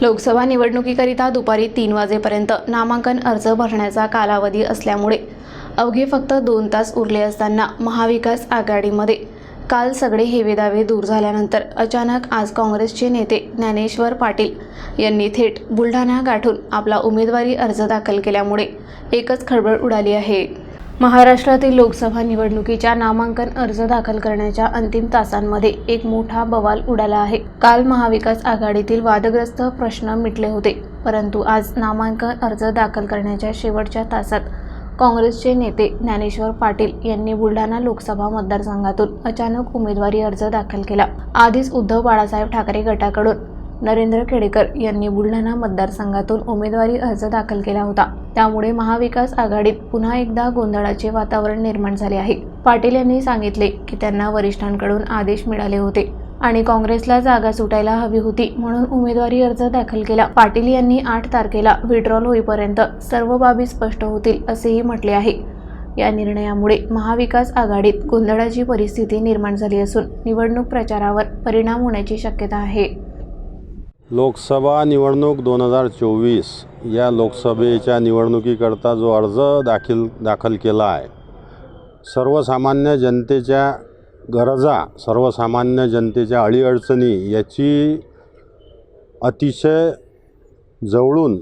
लोकसभा निवडणुकीकरिता दुपारी तीन वाजेपर्यंत नामांकन अर्ज भरण्याचा कालावधी असल्यामुळे अवघे फक्त दोन तास उरले असताना महाविकास आघाडीमध्ये काल सगळे हेवेदावे दूर झाल्यानंतर अचानक आज काँग्रेसचे नेते ज्ञानेश्वर पाटील यांनी थेट बुलढाणा गाठून आपला उमेदवारी अर्ज दाखल केल्यामुळे एकच खळबळ उडाली आहे. महाराष्ट्रातील लोकसभा निवडणुकीच्या नामांकन अर्ज दाखल करण्याच्या अंतिम तासांमध्ये एक मोठा बवाल उडाला आहे. काल महाविकास आघाडीतील वादग्रस्त प्रश्न मिटले होते परंतु आज नामांकन अर्ज दाखल करण्याच्या शेवटच्या तासात काँग्रेसचे नेते ज्ञानेश्वर पाटील यांनी बुलढाणा लोकसभा मतदारसंघातून अचानक उमेदवारी अर्ज दाखल केला. आधीच उद्धव बाळासाहेब ठाकरे गटाकडून नरेंद्र खेडेकर यांनी बुलढाणा मतदारसंघातून उमेदवारी अर्ज दाखल केला होता. त्यामुळे महाविकास आघाडीत पुन्हा एकदा गोंधळाचे वातावरण निर्माण झाले आहे. पाटील यांनी सांगितले की त्यांना वरिष्ठांकडून आदेश मिळाले होते आणि काँग्रेसला जागा सुटायला हवी होती म्हणून उमेदवारी अर्ज दाखल केला. पाटील यांनी आठ तारखेला विड्रॉल होईपर्यंत सर्व बाबी स्पष्ट होतील असेही म्हटले आहे. या निर्णयामुळे महाविकास आघाडीत गोंधळाची परिस्थिती निर्माण झाली असून निवडणूक प्रचारावर परिणाम होण्याची शक्यता आहे. लोकसभा निवडणूक दोन हजार चोवीस. या लोकसभेच्या निवडणुकीकरता जो अर्ज दाखील दाखल केला आहे सर्वसामान्य जनतेच्या गरजा सर्वसामान्य जनतेच्या अडीअडचणी याची अतिशय जवळून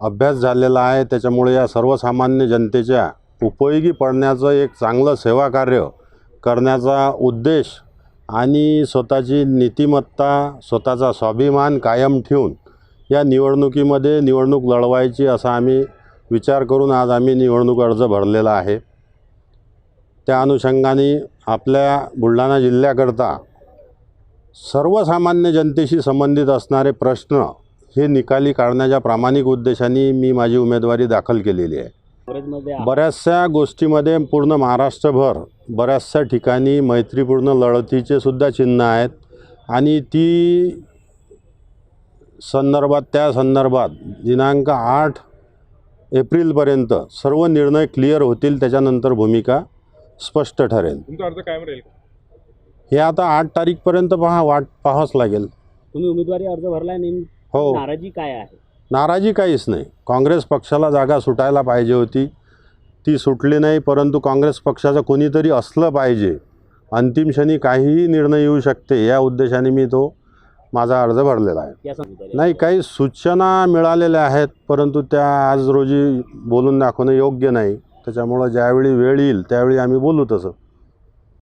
अभ्यास झालेला आहे. त्याच्यामुळे या सर्वसामान्य जनतेच्या उपयोगी पडण्याचं एक चांगलं सेवाकार्य करण्याचा उद्देश आणि स्वतःची नीतिमत्ता स्वतःचा स्वाभिमान कायम ठेवून या निवडणुकीमध्ये निवडणूक लढवायची असा आम्ही विचार करून आज आम्ही निवडणूक अर्ज भरलेला आहे. त्या अनुषंगाने आपल्या बुलढाणा जिल्ह्याकरता सर्वसामान्य जनतेशी संबंधित असणारे प्रश्न हे निकाली काढण्याच्या प्रामाणिक उद्देशाने मी माझी उमेदवारी दाखल केलेली आहे. बऱ्याचशा गोष्टीमध्ये पूर्ण महाराष्ट्रभर बऱ्याचशा ठिकाणी मैत्रीपूर्ण लढतीचे सुद्धा चिन्ह आहेत. आणि ती संदर्भात त्या संदर्भात दिनांक आठ एप्रिलपर्यंत सर्व निर्णय क्लिअर होतील त्याच्यानंतर भूमिका स्पष्ट ठरेल. तुमचा अर्ज कायम राहील हे आता आठ तारीखपर्यंत पहा वाट पाहावंच लागेल. तुम्ही उमेदवारी अर्ज भरलाय नेमकी हो. नाराजी काय आहे? नाराजी काहीच नाही. काँग्रेस पक्षाला जागा सुटायला पाहिजे होती. ती सुटली नाही परंतु काँग्रेस पक्षाचं कोणीतरी असलं पाहिजे. अंतिम क्षणी काहीही निर्णय येऊ शकते या उद्देशाने मी तो माझा अर्ज भरलेला आहे. नाही काही सूचना मिळालेल्या आहेत परंतु त्या आज रोजी बोलून दाखवणं योग्य नाही. त्याच्यामुळं ज्यावेळी वेळ येईल त्यावेळी आम्ही बोलू तसं.